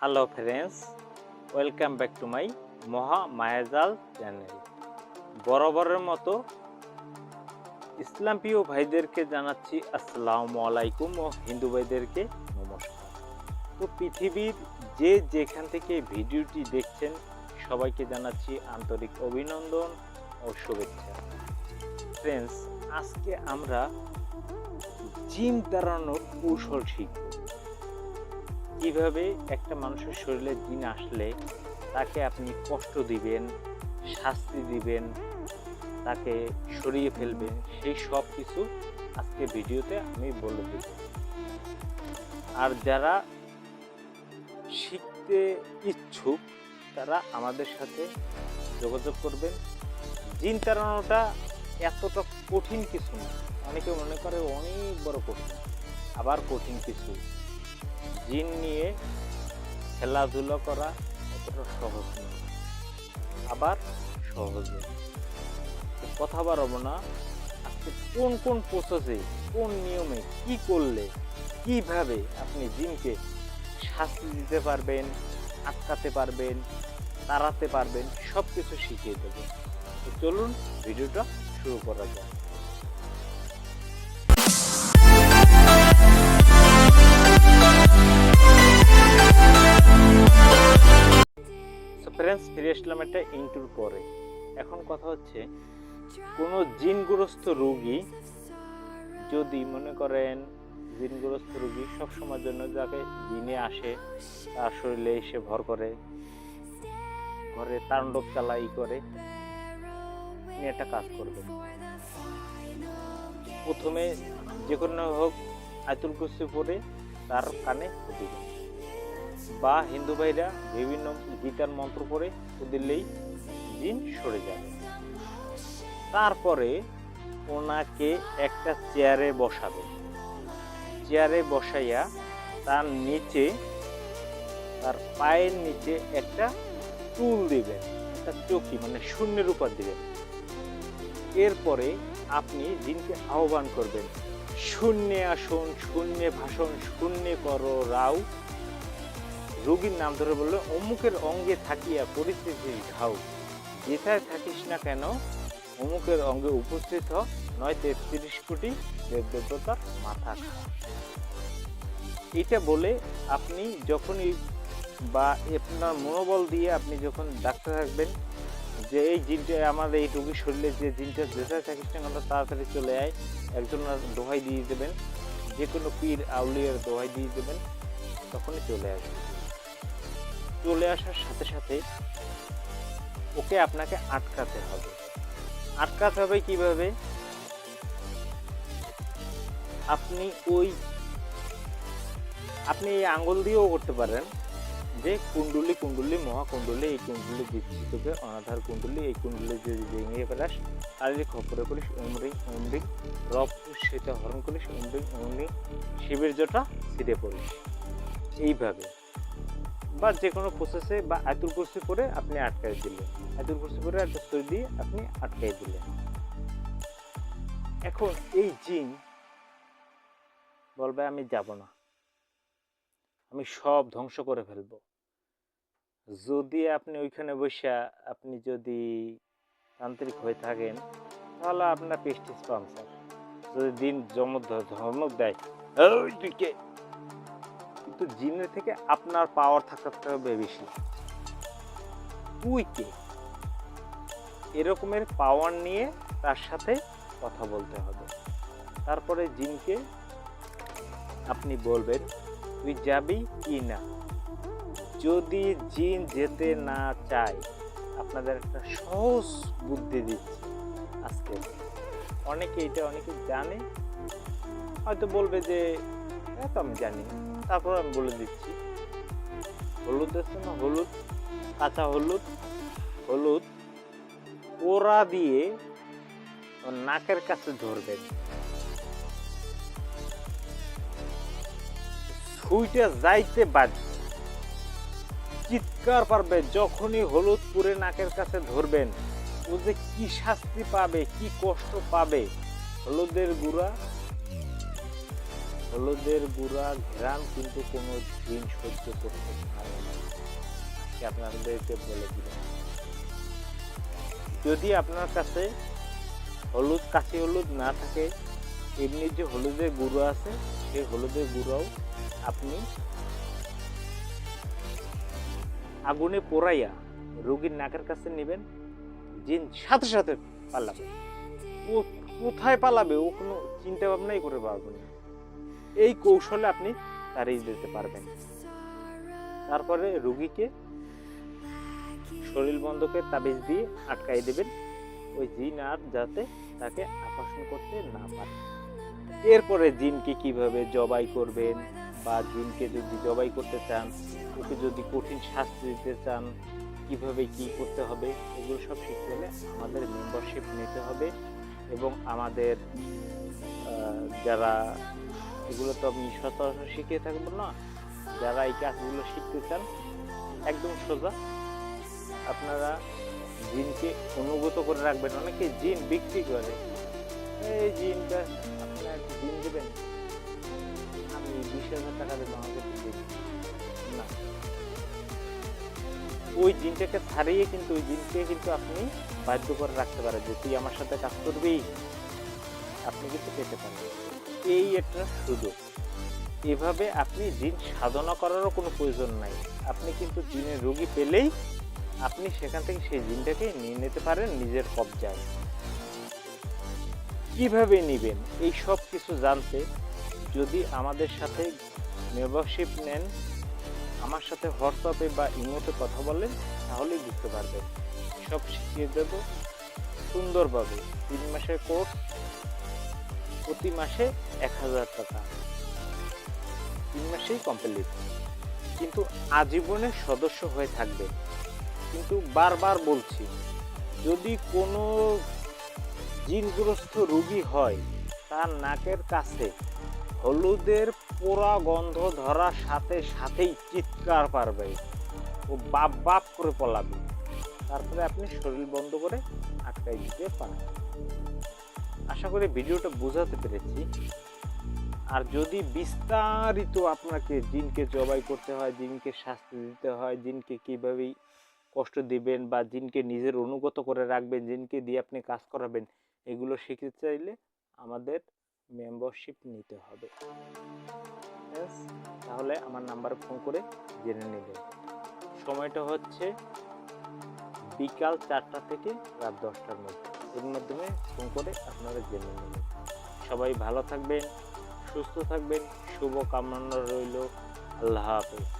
Hello friends welcome back to my Maha Mayajal channel বরাবরের মতো ইসলাম প্রিয় ভাইদেরকে জানাচ্ছি আসসালামু আলাইকুম ও হিন্দু ভাইদেরকে নমস্কার। তো পৃথিবীর যে যেখান থেকে ভিডিওটি দেখছেন, সবাইকে জানাচ্ছি আন্তরিক অভিনন্দন ও শুভেচ্ছা। ফ্রেন্ডস আজকে আমরা জিম তাড়ানোর কৌশল শিখব। কীভাবে একটা মানুষের শরীরে জিন আসলে তাকে আপনি কষ্ট দিবেন, শাস্তি দিবেন, তাকে সরিয়ে ফেলবেন, সেই সব কিছু আজকে ভিডিওতে আমি বলে দেব। আর যারা শিখতে ইচ্ছুক, তারা আমাদের সাথে যোগাযোগ করবেন। জিন তাড়ানোটা এতটা কঠিন কিছু না। অনেকে মনে করে অনেক বড় কঠিন, আবার কঠিন কিছু। জিন নিয়ে খেলাধুলা করা অতটা সহজ নয় আবার সহজ। কথা বাড়াবো না। আজকে কোন কোন প্রসেসে কোন নিয়মে কি করলে, কীভাবে আপনি জিনকে শাস্তি দিতে পারবেন, আটকাতে পারবেন, তাড়াতে পারবেন সব কিছু শিখিয়ে দেবো। তো চলুন, ভিডিওটা শুরু করা যাক। ফিরে আসলাম একটা ইন্টুর পরে। এখন কথা হচ্ছে, কোনো জিনগ্রস্ত রোগী যদি মনে করেন জিনগ্রস্ত রোগী সবসময়ের জন্য যাকে জিনে আসে, তার শরীরে এসে ভর করে, ঘরে তাণ্ডব চালাই করে একটা কাজ করবেন। প্রথমে যে কোনো হোক আয়তুল কুস্তি পরে তার কানে দিবেন বা হিন্দু ভাইরা বিভিন্ন গীতার মন্ত্র পড়ে দিলেই দিন সরে যাবে তারপরে ওনাকে একটা চেয়ারে বসাবে। চেয়ারে বসাইয়া তার নিচে, তার পায়ের নিচে একটা টুল দিবেন, একটা চকি মানে শূন্যের উপর দিবেন। এরপরে আপনি জিনকে আহ্বান করবেন, শূন্যে আসুন, শূন্যে ভাষণ শূন্যে করো রাও রোগীর নাম ধরে বলল, অমুকের অঙ্গে থাকিয়া পরিস্থিতি ঘাও যেথায় থাকিস না কেন, অমুকের অঙ্গে উপস্থিত হ নয় তেত্রিশ কোটি দেবদেবতার মাথা এটা বলে আপনি যখনই বা আপনার মনোবল দিয়ে আপনি যখন ডাক্তার থাকবেন, যে এই জিনটা, আমার এই রোগীর শরীরে যে জিনটা যেথায় থাকিস না কেন, তাড়াতাড়ি চলে আয় একজনের দোহাই দিয়ে দেবেন। যে কোনো পীর, আউলিয়ার দোহাই দিয়ে দেবেন, তখনই চলে আসবে। চলে আসার সাথে সাথে ওকে আপনাকে আটকাতে হবে। আটকাতে হবে কীভাবে? আপনি ওই আপনি এই আঙ্গুল দিয়েও করতে পারেন যে কুণ্ডুলি কুণ্ডুলি মহাকুণ্ডলি এই কুণ্ডলি তোকে অনাধার কুণ্ডলি, এই কুণ্ডলি যদি ভেঙে ফেলাস যদি খপরে করিস, উমরিং উমরিং রব সেটা হরণ করিস, উমরিং উমরিং, শিবের জটা ছিঁড়ে পড়িস। এইভাবে। বা যে কোনো প্রসেসে বা আতুর কুর্সি করে আপনি আটকাই দিলেন। আতুর কুর্সি করে সই দিয়ে আপনি আটকাই দিলেন। এখন এই জিন বলবে, আমি যাব না। আমি সব ধ্বংস করে ফেলব। যদি আপনি ওইখানে বসে আপনি যদি তান্ত্রিক হয়ে থাকেন, তাহলে আপনার পেস্টিস পাম্পসার যদি দিন জমক ধমক দেয় "ওই তুই কে?" কিন্তু জিনের থেকে আপনার পাওয়ার থাকতে হবে বেশি। তুই কে? এরকমের পাওয়ার নিয়ে তার সাথে কথা বলতে হবে। তারপরে জিনকে আপনি বলবেন, তুই যাবি কি না যদি জিন যেতে না চায়, আপনাদের একটা সহজ বুদ্ধি দিচ্ছি আজকে। অনেকে এটা, অনেকে জানে। হয়তো বলবে যে, "এ তো আমি জানি না। তারপর আমি বলে দিচ্ছি। হলুদ আছে না হলুদ, কাঁচা হলুদ হলুদ ওরা দিয়ে নাকের কাছে ধরবেন ছুইটা যাইতে বাধ্য চিৎকার পারবে যখনই হলুদ পুরে নাকের কাছে ধরবেন। ও যে কি শাস্তি পাবে, কি কষ্ট পাবে, হলুদের গুঁড়া হলুদের গুঁড়া ঘ্রাণ কিন্তু কোনো দিন সহ্য করতে পারে না। আপনাদেরকে বলে দিলাম। যদি আপনার কাছে হলুদ, কাঁচি হলুদ না থাকে, এমনি যে হলুদের গুঁড়ো আছে, সেই হলুদের গুঁড়োও আপনি আগুনে পোড়াইয়া রোগীর নাকের কাছে নেবেন। জিন সাথে সাথে পালাবে ও কোথায় পালাবে ও কোনো চিন্তা ভাবনাই করে পারবে না। এই কৌশলে আপনি তাড়িয়ে দিতে পারবেন। তারপরে রুগীকে শরীর বন্ধকে তাবিজ দিয়ে আটকাই দেবেন, ওই জিন আর যাতে তাকে আকর্ষণ করতে না পারে। এরপরে জিনকে কীভাবে জবাই করবেন বা জিনকে যদি জবাই করতে চান, ওকে যদি কঠিন শাস্তি দিতে চান, কীভাবে কি করতে হবে, এগুলো সব শিখতে হলে আমাদের মেম্বারশিপ নিতে হবে এবং আমাদের যারা এগুলো তো আমি সচরাচর শিখিয়ে থাকব না। যারা এই কাজগুলো শিখতে চান, একদম সোজা। আপনারা জিনকে অনুগত করে রাখবেন। অনেকে জিন বিক্রি করে। এই জিনটা আপনার জিন দেবেন। আমি বিশ হাজার টাকা দেবো, আমাকে না। ওই জিনটাকে ছাড়িয়ে কিন্তু, ওই জিনকে কিন্তু আপনি বাধ্য করে রাখতে পারেন যে, তুই আমার সাথে কাজ করবি? আপনি কিন্তু পেতে পারেন এই একটা সুযোগ। এভাবে আপনি জিন সাধনা করারও কোনো প্রয়োজন নাই। আপনি কিন্তু জিনের রোগী পেলেই আপনি সেখান থেকে সেই জিনটাকে নিয়ে নিতে পারেন নিজের কবজায়। কীভাবে নেবেন? এই সব কিছু জানতে যদি আমাদের সাথে মেম্বারশিপ নেন, আমার সাথে হোয়াটসঅ্যাপে বা ইমোতে কথা বলেন, তাহলেই বুঝতে পারবেন। সব শিখিয়ে দেব। সুন্দরভাবে তিন মাসের কোর্স প্রতি মাসে এক হাজার টাকা। তিন মাসেই কমপ্লিট কিন্তু আজীবনের সদস্য হয়ে থাকবে। কিন্তু বারবার বলছি, যদি কোনো জিনগ্রস্ত রুগী হয়, তার নাকের কাছে হলুদের পোড়া গন্ধ ধরার সাথে সাথেই চিৎকার পারবে। ও বাপ বাপ করে পলাবে। তারপরে আপনি শরীর বন্ধ করে আটকাই দিতে পারেন। আশা করি ভিডিওটা বোঝাতে পেরেছি। আর যদি বিস্তারিত আপনাকে জিনকে জবাই করতে হয়, জিনকে শাস্তি দিতে হয়, জিনকে কীভাবে কষ্ট দিবেন বা জিনকে নিজের অনুগত করে রাখবেন, জিনকে দিয়ে আপনি কাজ করাবেন, এগুলো শিখতে চাইলে আমাদের মেম্বারশিপ নিতে হবে। তাহলে আমার নাম্বারে ফোন করে জেনে নেবেন সময়টা হচ্ছে বিকাল চারটা থেকে রাত দশটার মধ্যে। এর মাধ্যমে ফোন করে আপনারা জেনে নেবেন। সবাই ভালো থাকবেন, সুস্থ থাকবেন শুভ কামনা রইল। আল্লাহ হাফেজ।